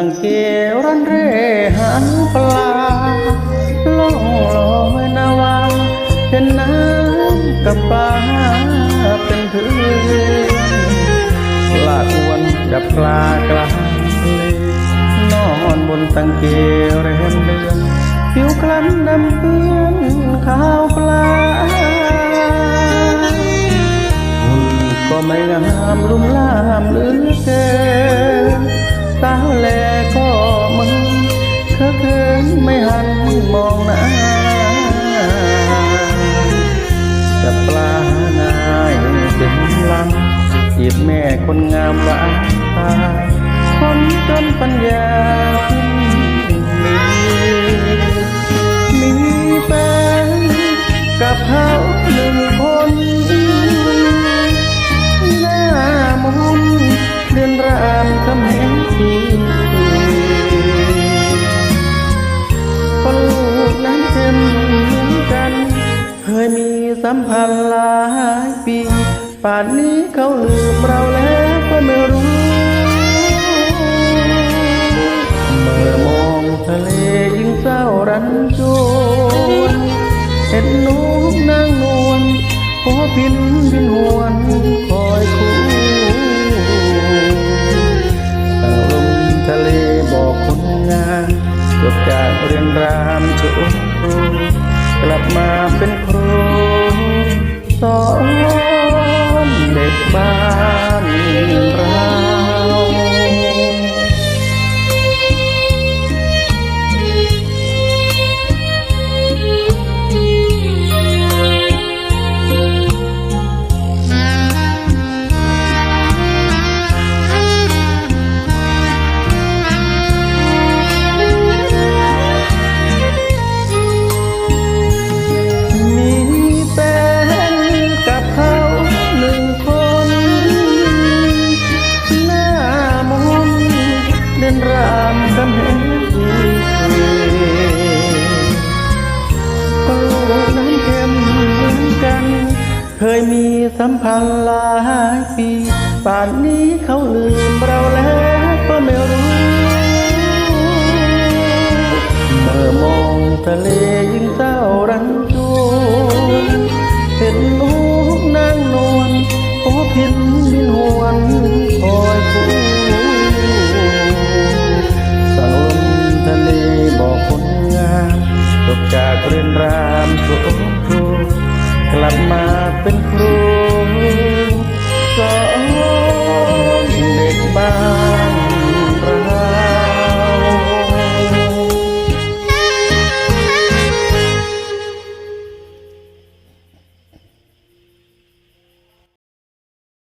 ตั้งเกวรันเร่หางปลาล่องลอยนาวาเห็นน้ำกับปลาเป็นเพื่อนปลาอวนจับปลากลางทะเลนอนบนตั้งเกวแรมเดือนผิวคล้ำดำเปื้อนขาวปลาหุ่นก็ไม่งามลุ่ม คนงามหวานตาคนจนปัญญาพิมมีมีแฟนกับเขาหนึ่งคนหน้ามนต์เดือนรามคำแหงสีคนลูกนั้นเต็มเหมือนกัน เคยมีสัมพันธ์หลายปีป่านนี้เขาลืมเราแล้ว รันจวนเห็นนกนางนวลขอพินพินหวนคอยคู่ตั้งลมทะเลบอกคนงานจบจากเรียนรามโชครูกลับมาเป็นครูสอนเด็กบ้านเรา เคยมีสัมพันธ์หลายปี ป่านนี้เขาลืมเราแล้วก็ไม่รู้ เมื่อมองทะเลยิ่งเศร้ารันจวนเห็นนกนางนวลโอ้พิน ลับมาเป็นครู